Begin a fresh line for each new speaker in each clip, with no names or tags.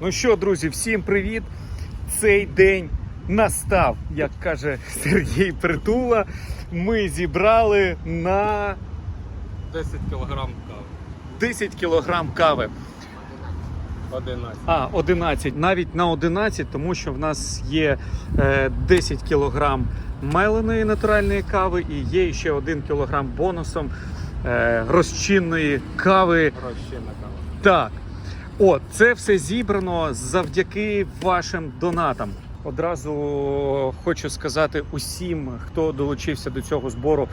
Ну що, друзі, всім привіт! Цей день настав, як каже Сергій Притула. Ми зібрали на
10 кілограм кави.
10 кілограм кави.
11.
А, 11. Навіть на 11, тому що в нас є е, 10 кілограм меленої натуральної кави і є ще 1 кілограм бонусом е, розчинної кави
Розчинна кава.
Так. От, це все зібрано завдяки вашим донатам. Одразу хочу сказати усім, хто долучився до цього збору.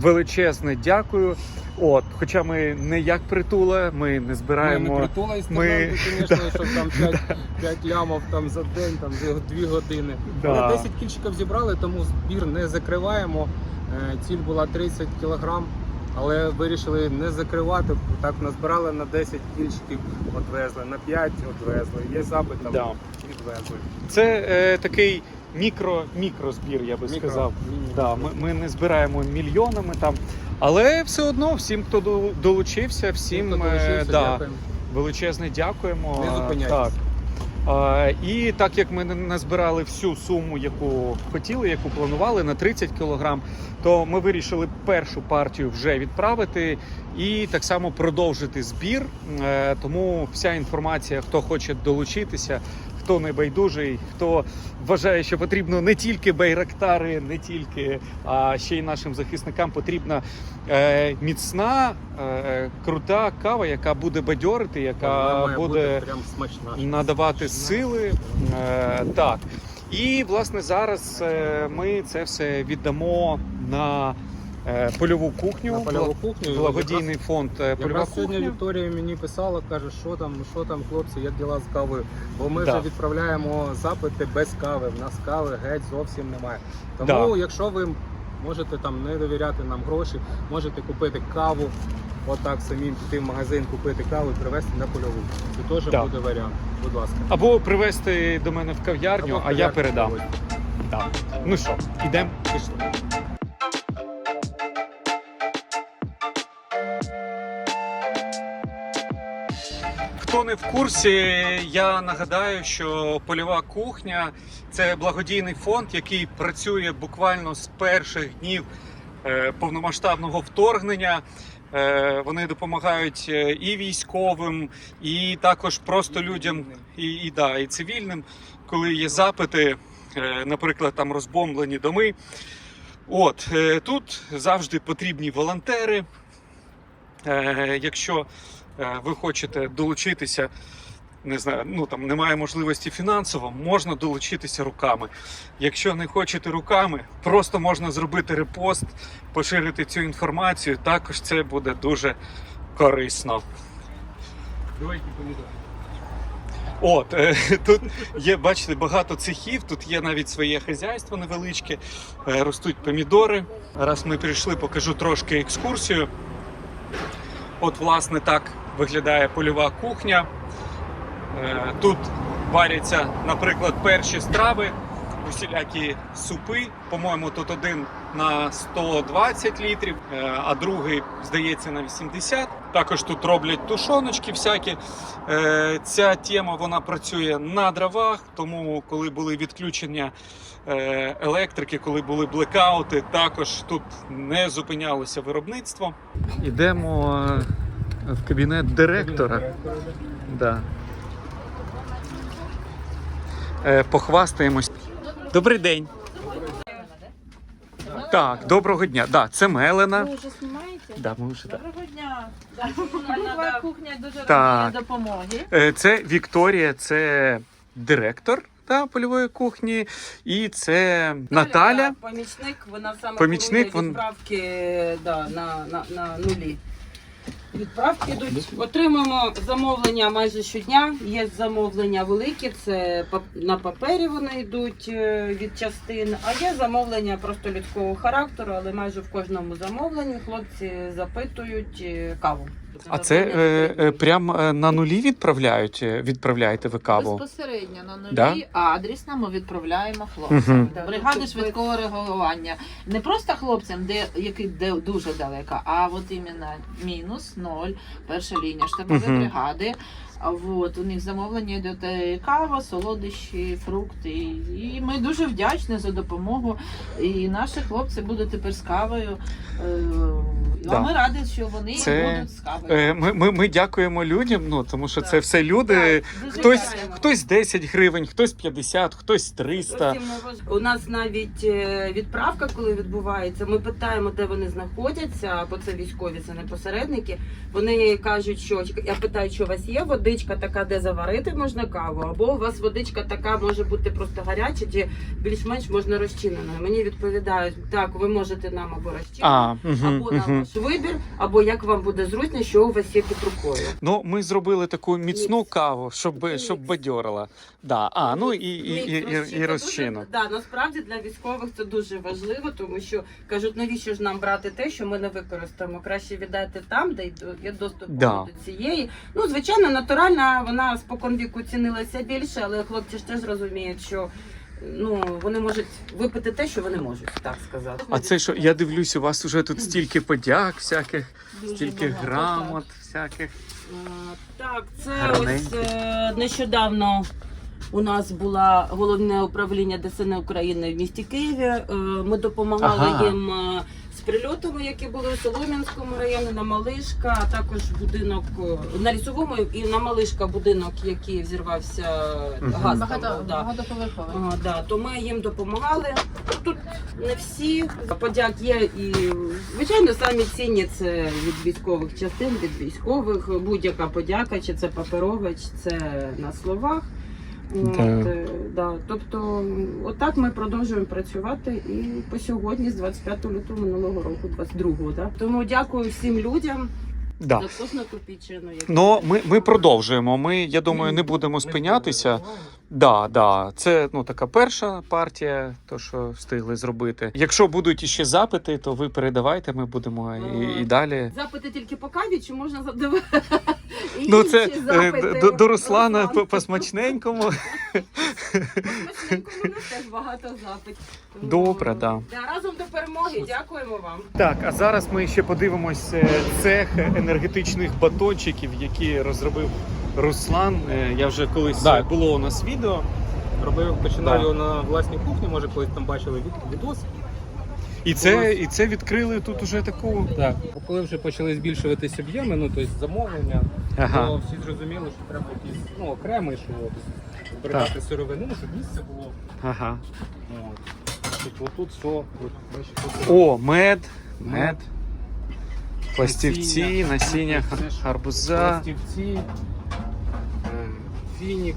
Величезне дякую. От, хоча ми не як притула, ми не збираємо.
Ми не притула і
ми-
звісно, що там 5, 5 лямов там за день, там за 2 години.
Да.
Але 10 кільчиків зібрали, тому збір не закриваємо. Е, Ціль була 30 кілограм, але вирішили не закривати. Так назбирали на 10 кільчиків, відвезли, на 5 відвезли. Є запит, там
Да.
відвезли.
Це е, такий мікро мікрозбір, я би
Мікро-
сказав.
міні-
Да, ми, ми не збираємо мільйонами там, але все одно всім, хто до- долучився, всім
Хто
е,
долучився,
да,
дякуємо.
величезне дякуємо.
Не зупиняйтесь.
Так. І так як ми не назбирали всю суму, яку хотіли, яку планували на 30 кілограм, то ми вирішили першу партію вже відправити і так само продовжити збір. Е, Тому вся інформація, хто хоче долучитися, хто не байдужий, хто вважає, що потрібно не тільки байрактари, не тільки, а ще й нашим захисникам потрібна е, міцна, е, крута кава, яка буде бадьорити, яка
Вона
буде
прям смачна.
надавати сили. Е, так. І власне зараз е, ми це все віддамо на польову кухню.
На польову кухню.
Благодійний фонд е, польова
Якраз сьогодні. Вікторія мені писала, каже, що там, що там, хлопці, як діла з кавою. Бо ми
Да.
вже відправляємо запити без кави. В нас кави геть зовсім немає. Тому,
Да.
якщо ви можете там не довіряти нам гроші, можете купити каву. Отак самим піти в магазин, купити каву і привезти на польову. Це теж
Да.
буде варіант. Будь ласка.
Або привезти до мене в кав'ярню, а я передам. Так. Ну що, ідемо?
Пішли.
Не в курсі, я нагадаю, що польова кухня це благодійний фонд, який працює буквально з перших днів е, повномасштабного вторгнення. Е, Вони допомагають е, і військовим, і також просто людям, і, і, да, і цивільним, коли є запити, наприклад, там розбомблені доми. От тут завжди потрібні волонтери. Якщо ви хочете долучитися, не знаю, ну там немає можливості фінансово, можна долучитися руками. Якщо не хочете руками, просто можна зробити репост, поширити цю інформацію. Також це буде дуже корисно.
Давайте помідори.
От е, тут є, бачите, багато цехів. Тут є навіть своє хазяйство невеличке, е, ростуть помідори. Раз ми прийшли, покажу трошки екскурсію. От, власне, так виглядає польова кухня. Е, Тут варяться, наприклад, перші страви, усілякі супи. По-моєму, тут один на 120 літрів, е, а другий, здається, на 80. Також тут роблять тушоночки всякі. Е, Ця тема вона працює на дровах, тому коли були відключення електрики, коли були блекаути, також тут не зупинялося виробництво. Йдемо е, в кабінет директора. Да. Е, похвастаємось. Добрий день. Так, доброго дня. Да, це Мелена.
Ви вже знімаєте?
Да, ми вже, да.
Доброго дня. Польова кухня дуже
Так.
допомоги.
Е, Це Вікторія, це директор та, польової кухні, і це Наталя.
Помічник, вона саме
Помічник,
курує
вон-
відправки да, на, на, на нулі. Відправки йдуть. Отримуємо замовлення майже щодня. Є замовлення великі, це на папері вони йдуть е, від частин, а є замовлення просто людського характеру, але майже в кожному замовленні хлопці запитують е, каву.
А це е, е, прям е, на нулі відправляють, е, відправляєте ви каву?
Безпосередньо на нулі,
Да?
а адресно ми відправляємо хлопцям.
Мгм.
Да,
Бригади
тобто
швидкого реагування. Не просто хлопцям, де який де дуже далеко, а от іменно мінус, ноль, перша лінія штабові
Мгм.
бригади. А от у них замовлення йде кава, солодощі, фрукти. І ми дуже вдячні за допомогу. І наші хлопці будуть тепер з кавою. Е,
Да.
А ми раді, що вони
Це,
будуть з кавою.
Е, Ми, ми, ми дякуємо людям, ну тому що
Так.
це все люди.
Так,
Хтось,
дякуємо.
хтось 10 гривень, хтось 50, хтось 300.
Зовсім не важ- У нас навіть е, відправка, коли відбувається, ми питаємо, де вони знаходяться, бо це військові, це не посередники. Вони кажуть, що я питаю, що у вас є водичка така, де заварити можна каву, або у вас водичка така може бути просто гаряча, чи більш-менш можна розчинена. Мені відповідають, так, ви можете нам або розчинити,
А, угу,
або на
угу.
ваш вибір, або як вам буде зручно, що у вас є під рукою.
Ну, ми зробили таку міцну
Мікс.
каву, щоб, щоб бадьорила. Да. А, ну і, і, і, і, і розчину.
Да, насправді для військових це дуже важливо, тому що кажуть, навіщо ж нам брати те, що ми не використаємо. Краще віддати там, де є доступ
Да.
до цієї. Ну, звичайно, натуральна, вона спокон віку цінилася більше, але хлопці ж теж розуміють, що ну вони можуть випити те, що вони можуть, так сказати.
А це що, я дивлюсь, у вас уже тут стільки подяк, всяких,
Дуже
стільки
багато,
грамот, всяких.
А, Так, це
Гарненько.
ось е, нещодавно у нас було головне управління ДСН України в місті Києві. Е, Ми допомагали
Ага.
їм е, прильотами, які були у Солом'янському районі, на Малишка, а також будинок на лісовому і на Малишка будинок, який взірвався газ.
Багато.
Да, то ми їм допомагали. Ну, Тут не всі подяк є і звичайно самі цінні це від військових частин, від військових. Будь-яка подяка, чи це паперова, чи це на словах. От,
Да.
Тобто, отак ми продовжуємо працювати і по сьогодні, з 25 лютого минулого року, 22-го. Да? Тому дякую всім людям
Да.
за кожну копійчину. яку
Ну, ми, ми продовжуємо. Ми, я думаю, не будемо спинятися. Да, да, це ну така перша партія, то що встигли зробити. Якщо будуть іще запити, то ви передавайте, ми будемо і, і далі.
Запити тільки по каві, чи можна задавати?
Ну, це е,
запити?
до, до Руслана по, по смачненькому.
По смачненькому у нас теж багато запитів. Тому,
Добре. Да,
Дякуємо вам.
Так, а зараз ми ще подивимось е, цех енергетичних батончиків, які розробив Руслан. Е, Я вже колись
Да.
було у нас відео.
Робив, починав
Да.
його на власній кухні, може колись там бачили від- відос.
І це, і це відкрили тут уже таку.
Так. Коли вже почали збільшуватися об'єми, ну тобто замовлення,
Ага.
то всі зрозуміли, що треба якийсь ну, окремий, що от, збирати сировину, щоб місце було.
Ага.
От. Тобто отут все, от, бачите, тут
О, мед. Мед. Пластівці,
Насіння.
гарбуза.
пластівці, е, фінік,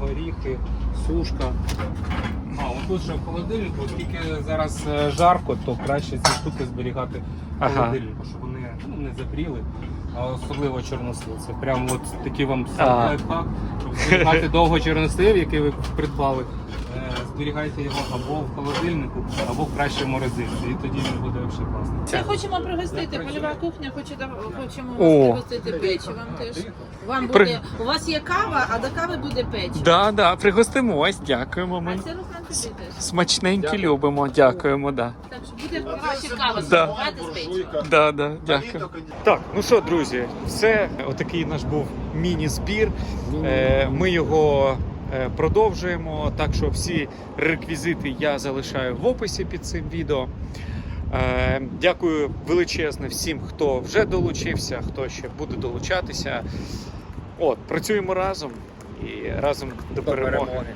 горіхи, сушка. А, отут ще в холодильнику, оскільки зараз е, жарко, то краще ці штуки зберігати в
Ага.
холодильнику, щоб вони ну, не запріли. А особливо чорнослив. Це прямо от такий вам
А.
лайфхак, щоб зберігати довго чорнослив, який ви придбали. Е, Зберігайте його або в холодильнику, або в кращому морозильці. І тоді він буде взагалі класний.
Ми хочемо пригостити, польова кухня хоче хочемо вас
О.
пригостити печивом теж. Вам
При-
буде, у вас є кава, а до кави буде печиво.
Да, да, пригостимось, дякуємо.
А це Руслан тобі теж.
смачненькі
Дякую.
любимо, дякуємо, да.
Так що буде краще кава
Да.
смакувати з печивом.
Да, да, дякую. Так, ну що, друзі, все. Отакий наш був міні-збір. Е, Ми його е, продовжуємо. Так що всі реквізити я залишаю в описі під цим відео. Е, Дякую величезне всім, хто вже долучився, хто ще буде долучатися. От, працюємо разом і разом до,
До
перемоги.
перемоги.